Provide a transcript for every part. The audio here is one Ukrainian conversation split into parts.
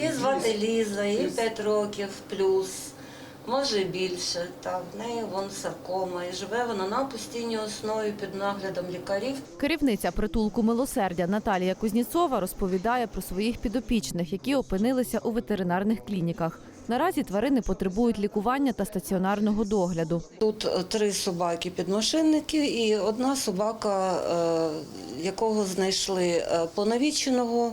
Її звати Ліза, їй 5 років плюс, може більше. Так, в неї вон саркома. І живе вона на постійній основі під наглядом лікарів. Керівниця притулку милосердя Наталія Кузніцова розповідає про своїх підопічних, які опинилися у ветеринарних клініках. Наразі тварини потребують лікування та стаціонарного догляду. Тут е, три собаки підмашинники і одна собака, е, якого знайшли е, понавіченого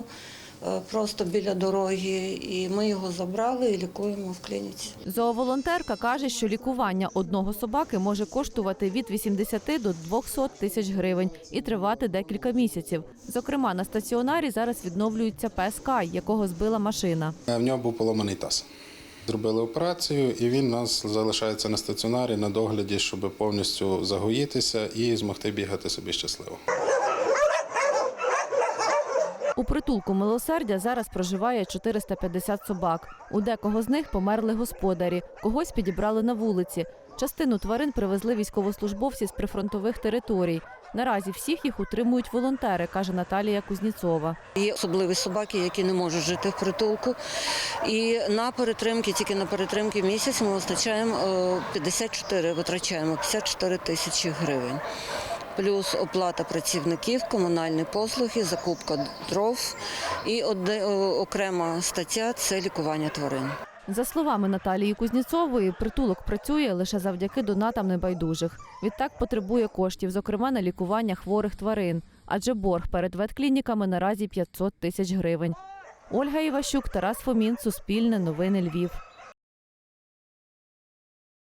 просто біля дороги. І ми його забрали і лікуємо в клініці. Зооволонтерка каже, що лікування одного собаки може коштувати від 80 до 200 тисяч гривень і тривати декілька місяців. Зокрема, на стаціонарі зараз відновлюється пес Кай, якого збила машина. В нього був поломаний таз. Зробили операцію, і він у нас залишається на стаціонарі на догляді, щоб повністю загоїтися і змогти бігати собі щасливо. Притулку милосердя зараз проживає 450 собак. У декого з них померли господарі, когось підібрали на вулиці. Частину тварин привезли військовослужбовці з прифронтових територій. Наразі всіх їх утримують волонтери, каже Наталія Кузніцова. Є особливі собаки, які не можуть жити в притулку. І на перетримки, тільки на перетримки місяць ми вистачаємо е, 54, витрачаємо 54 тисячі гривень. Плюс оплата працівників, комунальні послуги, закупка дров і окрема стаття це лікування тварин. За словами Наталії Кузніцової, притулок працює лише завдяки донатам небайдужих. Відтак потребує коштів, зокрема на лікування хворих тварин, адже борг перед ветклініками наразі 500 тисяч гривень. Ольга Іващук, Тарас Фомін, Суспільне, Новини Львів.